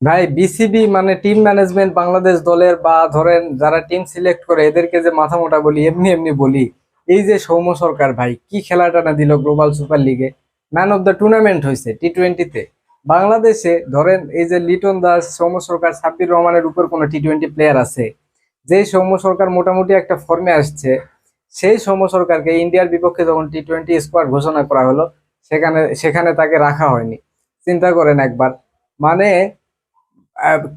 ভাই বিসিবি মানে team management Bangladesh দলের বা ধরেন যারা টিম সিলেক্ট করে, এদেরকে যে মাথা মোটা বলি, এমনি এমনি বলি, এই যে সৌম্য সরকার ভাই, কি খেলাটা না দিল গ্লোবাল সুপার লিগে ম্যান অফ দ্য টুর্নামেন্ট হয়েছে টি টোয়েন্টিতে বাংলাদেশে ধরেন এই যে লিটন দাস, সৌম্য সরকার, সাব্বির রহমানের উপর কোনো টি টোয়েন্টি প্লেয়ার আছে। যেই সৌম্য সরকার মোটামুটি একটা ফর্মে আসছে, সেই সৌম্য সরকারকে ইন্ডিয়ার বিপক্ষে যখন টি টোয়েন্টি স্কোয়াড ঘোষণা করা হলো, সেখানে সেখানে তাকে রাখা হয়নি। চিন্তা করেন একবার। মানে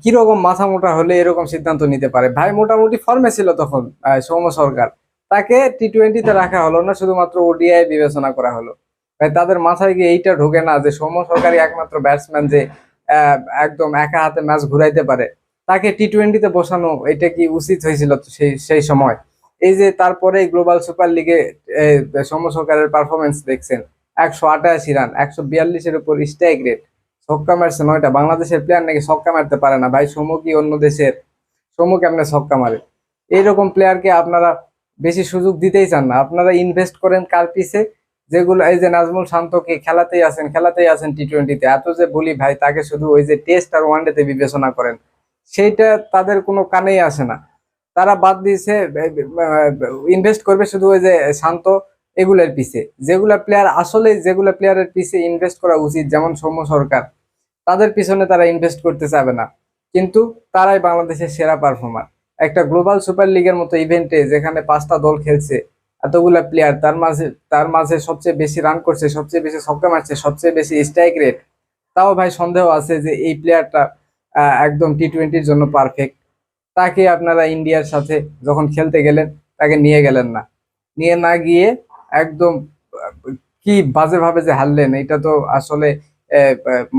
কীরকম মাথা মোটা হলে এরকম সিদ্ধান্ত নিতে পারে? ভাই, মোটামুটি ফর্মে ছিল তখন সৌম্য সরকার। তাকে টি টোয়েন্টিতে রাখা হলো না, শুধুমাত্র ওডিআই বিবেচনা করা হলো। ভাই, তাদের মাথায় গিয়ে এইটা ঢোকে না যে সৌম্য সরকারই একমাত্র ব্যাটসম্যান যে একদম একা হাতে ম্যাচ ঘুরাইতে পারে। তাকে টি টোয়েন্টিতে বসানো, এটা কি উচিত হয়েছিল সেই সেই সময়? এই যে তারপরে গ্লোবাল সুপার লিগে সৌম্য সরকারের পারফরমেন্স দেখছেন। একশো আটাশি রান, একশো বিয়াল্লিশের উপর স্ট্রাইক রেট ছক্কা মারছে নয়টা। বাংলাদেশের প্লেয়ার নাকি ছক্কা মারতে পারে না। ভাই সৌম্য কি অন্য দেশের? সৌম্য কেমনে ছক্কা মারে? এইরকম প্লেয়ারকে আপনারা বেশি সুযোগ দিতেই চান না। আপনারা ইনভেস্ট করেন কার পিছে? যেগুলো, এই যে নাজমুল শান্তকে খেলাতেই আছেন খেলাতেই আছেন টি টোয়েন্টিতে এত যে বলি ভাই, তাকে শুধু ওই যে টেস্ট আর ওয়ানডেতে বিবেচনা করেন। সেইটা তাদের কোনো কানেই আসে না। তারা বাদ দিয়েছে ইনভেস্ট করবে শুধু ওই যে শান্ত এগুলোর পিছে। যেগুলা প্লেয়ার আসলে যেগুলা প্লেয়ারের পিছে ইনভেস্ট করা উচিত, যেমন সৌম্য সরকার। তাদের পিছনে তারা ইনভেস্ট করতে চাবে না। কিন্তু তারাই বাংলাদেশের সেরা পারফর্মার একটা গ্লোবাল সুপার লিগের মতো ইভেন্টে যেখানে পাঁচটা দল খেলছে, এতগুলা প্লেয়ার তার মাঝে তার মাঝে সবচেয়ে বেশি রান করছে, সবচেয়ে বেশি ছক্কা মারছে, সবচেয়ে বেশি স্ট্রাইক রেট তাও ভাই সন্দেহ আছে যে এই প্লেয়ারটা একদম টি টোয়েন্টির জন্য পারফেক্ট তাকে আপনারা ইন্ডিয়ার সাথে যখন খেলতে গেলেন, তাকে নিয়ে গেলেন না। নিয়ে না গিয়ে একদম কি বাজে ভাবে যে হারলেন, এটা তো আসলে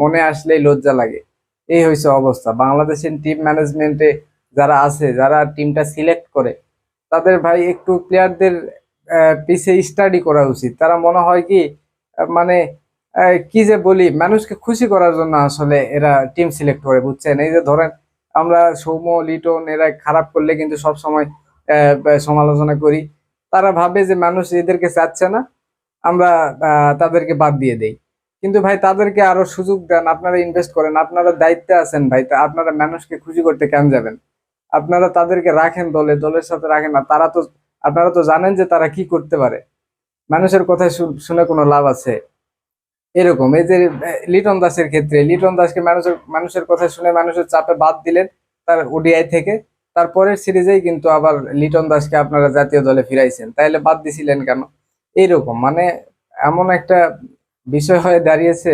মনে আসলেই লজ্জা লাগে। এই হয়েছে অবস্থা। বাংলাদেশের টিম ম্যানেজমেন্টে যারা আছে, যারা টিমটা সিলেক্ট করে, তাদের ভাই একটু প্লেয়ারদের পিছে স্টাডি করা উচিত। তারা মনে হয় কি মানে কি যে বলি, মানুষকে খুশি করার জন্য আসলে এরা টিম সিলেক্ট করে, বুঝছেন? এই যে ধরেন, আমরা সৌম্য, লিটন, এরা খারাপ করলে কিন্তু সব সময় সমালোচনা করি। তারা ভাবে যে মানুষ এদেরকে চাচ্ছে না, আমরা তাদেরকে বাদ দিয়ে দেই। কিন্তু ভাই, তাদেরকে আরও সুযোগ দেন, আপনারা ইনভেস্ট করেন। আপনারা দায়িত্বে আছেন ভাই আপনারা মানুষকে খুশি করতে কেন যাবেন? আপনারা তাদেরকে রাখেন দলে, দলের সাথে রাখেন না। তারা তো, আপনারা তো জানেন যে তারা কি করতে পারে। মানুষের কথা শু- শুনে কোনো লাভ আছে? এরকম, এই যে লিটন দাসের ক্ষেত্রে, লিটন দাসকে মানুষের মানুষের কথা শুনে মানুষের চাপে বাদ দিলেন তার ওডিআই থেকে। তারপরের সিরিজেই কিন্তু আবার লিটন দাসকে আপনারা জাতীয় দলে ফিরাইছেন। তাইলে বাদ দিছিলেন কেন? এইরকম মানে এমন একটা বিষয় হয়ে দাঁড়িয়েছে।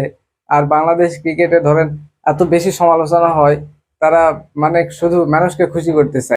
আর বাংলাদেশ ক্রিকেটে ধরেন এত বেশি সমালোচনা হয়, তারা মানে শুধু মানুষকে খুশি করতে চায়।